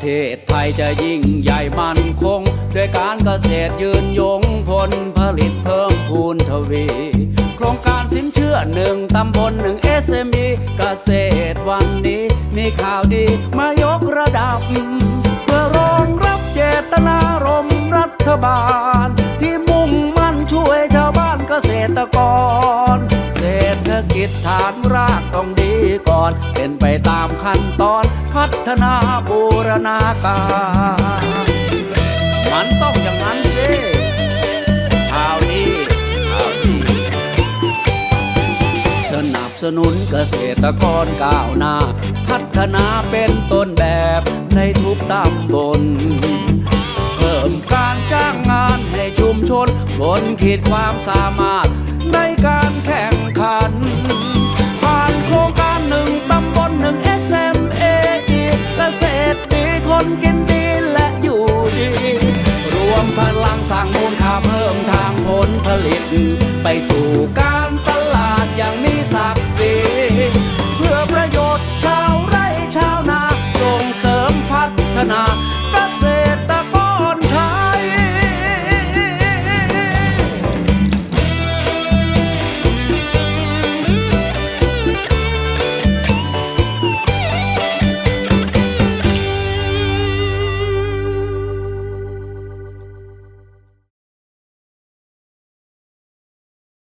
เทศไทยจะยิ่งใหญ่มั่นคง ด้วยการเกษตรยืนยงผลผลิตเพิ่มพูนทวี โครงการสินเชื่อหนึ่งตำบลหนึ่ง SME เกษตรวันนี้ มีข่าวดีมายกระดับ เพื่อรองรับเจตนารมณ์รัฐบาล ที่มุ่งมั่นช่วยชาวบ้านเกษตรกร กิจฐานรากต้องดีก่อน เป็นไปตามขั้นตอนพัฒนาบูรณาการ มันต้องอย่างนั้นสิข่าวดีข่าวดีสนับสนุนเกษตรกรก้าวหน้า พัฒนาเป็นต้นแบบในทุกตำบลเพิ่มการจ้างงานให้ชุมชนบนขีดความสามารถในการ ผลิต ไปสู่การตลาดอย่างมีศักดิ์ศรีเสื่อประโยชน์ชาวไร่ชาวนาส่งเสริมพัฒนา